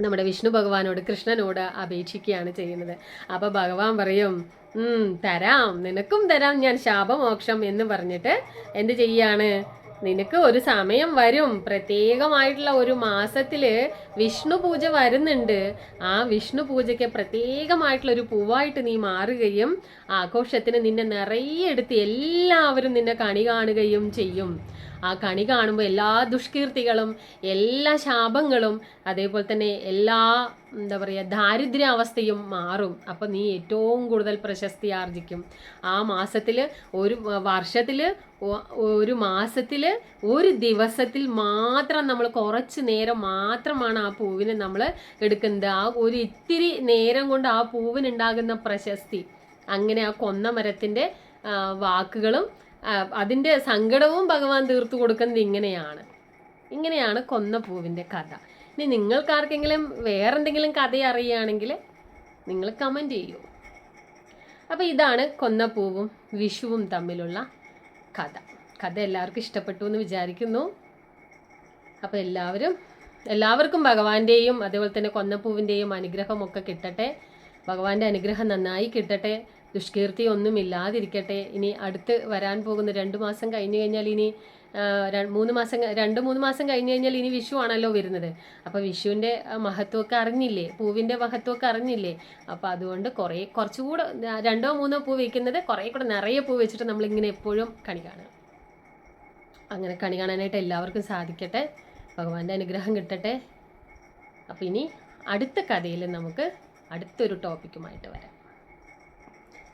നമ്മുടെ വിഷ്ണു ഭഗവാനോട് കൃഷ്ണനോട് അപേക്ഷിക്കുകയാണ് ചെയ്യുന്നത്. അപ്പോൾ ഭഗവാൻ പറയും "ഉം, തരാം നിനക്കും തരാം ഞാൻ ശാപമോക്ഷം എന്ന് പറഞ്ഞിട്ട് എന്ത് ചെയ്യാണ്? നിനക്ക് ഒരു സമയം വരും. പ്രത്യേകമായിട്ടുള്ള ഒരു മാസത്തിൽ വിഷ്ണു പൂജ വരുന്നുണ്ട്. ആ വിഷ്ണു പൂജയ്ക്ക് പ്രത്യേകമായിട്ടുള്ള ഒരു പൂവായിട്ട് നീ മാറുകയും ആഘോഷത്തിന് നിന്നെ നിറയെ എടുത്ത് എല്ലാവരും നിന്നെ കണി കാണുകയും ചെയ്യും. ആ കണി കാണുമ്പോൾ എല്ലാ ദുഷ്കീർത്തികളും എല്ലാ ശാപങ്ങളും അതേപോലെ തന്നെ എല്ലാ എന്താ പറയുക ദാരിദ്ര്യാവസ്ഥയും മാറും. അപ്പം നീ ഏറ്റവും കൂടുതൽ പ്രശസ്തി ആർജിക്കും. ആ മാസത്തിൽ ഒരു വർഷത്തിൽ ഒരു മാസത്തിൽ ഒരു ദിവസത്തിൽ മാത്രം നമ്മൾ കുറച്ച് നേരം മാത്രമാണ് ആ പൂവിനെ നമ്മൾ എടുക്കുന്നത്. ആ ഒരു ഇത്തിരി നേരം കൊണ്ട് ആ പൂവിനുണ്ടാകുന്ന പ്രശസ്തി അങ്ങനെ ആ കൊന്ന മരത്തിന്റെ വാക്കുകളും അതിന്റെ സങ്കടവും ഭഗവാൻ തീർത്തു കൊടുക്കുന്നത് ഇങ്ങനെയാണ്. ഇങ്ങനെയാണ് കൊന്ന പൂവിന്റെ കഥ. ഇനി നിങ്ങൾക്കാർക്കെങ്കിലും വേറെന്തെങ്കിലും കഥ അറിയുകയാണെങ്കിൽ നിങ്ങൾ കമന്റ് ചെയ്യൂ. അപ്പോൾ ഇതാണ് കൊന്നപ്പൂവും വിഷുവും തമ്മിലുള്ള കഥ. കഥ എല്ലാവർക്കും ഇഷ്ടപ്പെട്ടു എന്ന് വിചാരിക്കുന്നു. അപ്പോൾ എല്ലാവരും എല്ലാവർക്കും ഭഗവാന്റെയും അതേപോലെ തന്നെ കൊന്നപ്പൂവിന്റെയും അനുഗ്രഹമൊക്കെ കിട്ടട്ടെ. ഭഗവാന്റെ അനുഗ്രഹം നന്നായി കിട്ടട്ടെ. ദുഷ്കീർത്തി ഒന്നും ഇല്ലാതിരിക്കട്ടെ. ഇനി അടുത്ത് വരാൻ പോകുന്ന രണ്ട് മാസം കഴിഞ്ഞു കഴിഞ്ഞാൽ ഇനി മൂന്ന് മാസം രണ്ട് മൂന്ന് മാസം കഴിഞ്ഞു കഴിഞ്ഞാൽ ഇനി വിഷു ആണല്ലോ വരുന്നത്. അപ്പോൾ വിഷുവിന്റെ മഹത്വമൊക്കെ അറിഞ്ഞില്ലേ? പൂവിന്റെ മഹത്വമൊക്കെ അറിഞ്ഞില്ലേ? അപ്പോൾ അതുകൊണ്ട് കുറേ കുറച്ചുകൂടെ രണ്ടോ മൂന്നോ പൂ വയ്ക്കുന്നത് കുറേ കൂടെ നിറയെ പൂ വെച്ചിട്ട് നമ്മളിങ്ങനെ എപ്പോഴും കണി കാണുക. അങ്ങനെ കണി കാണാനായിട്ട് എല്ലാവർക്കും സാധിക്കട്ടെ. ഭഗവാന്റെ അനുഗ്രഹം കിട്ടട്ടെ. അപ്പോൾ ഇനി അടുത്ത കഥയിൽ നമുക്ക് അടുത്തൊരു ടോപ്പിക്കുമായിട്ട് വരാം.